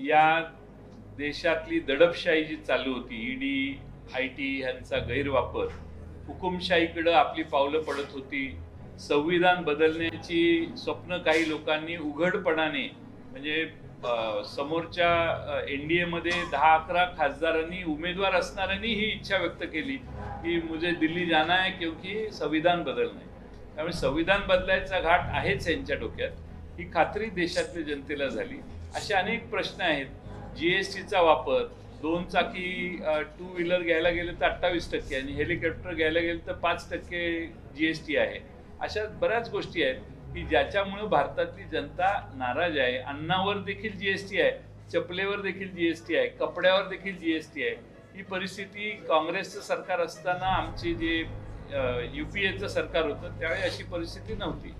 या देशातली दडपशाही जी चालू होती ईडी आय टी ह्यांचा गैरवापर हुकुमशाहीकडं आपली पावलं पडत होती. संविधान बदलण्याची स्वप्न काही लोकांनी उघडपणाने म्हणजे समोरच्या एन डी एमध्ये दहा अकरा खासदारांनी उमेदवार असणाऱ्यांनी ही इच्छा व्यक्त केली की मुझे दिल्ली जाना है क्योंकि संविधान बदलणं आहे. त्यामुळे संविधान बदलायचा घाट आहेच यांच्या डोक्यात. ही खात्री देशातल्या जनतेला झाली. असे अनेक प्रश्न आहेत. जीएसटीचा वापर दोन चाकी टू व्हीलर घ्यायला गेलं तर अठ्ठावीस टक्के आणि हेलिकॉप्टर घ्यायला गेलं तर पाच टक्के जीएसटी आहे. अशा बऱ्याच गोष्टी आहेत की ज्याच्यामुळे भारतातली जनता नाराज आहे. अन्नावर देखील जीएसटी आहे. चपलेवर देखील जीएसटी आहे. कपड्यावर देखील जीएसटी आहे. ही परिस्थिती काँग्रेसचं सरकार असताना आमचे जे युपीएचं सरकार होतं त्यावेळी अशी परिस्थिती नव्हती.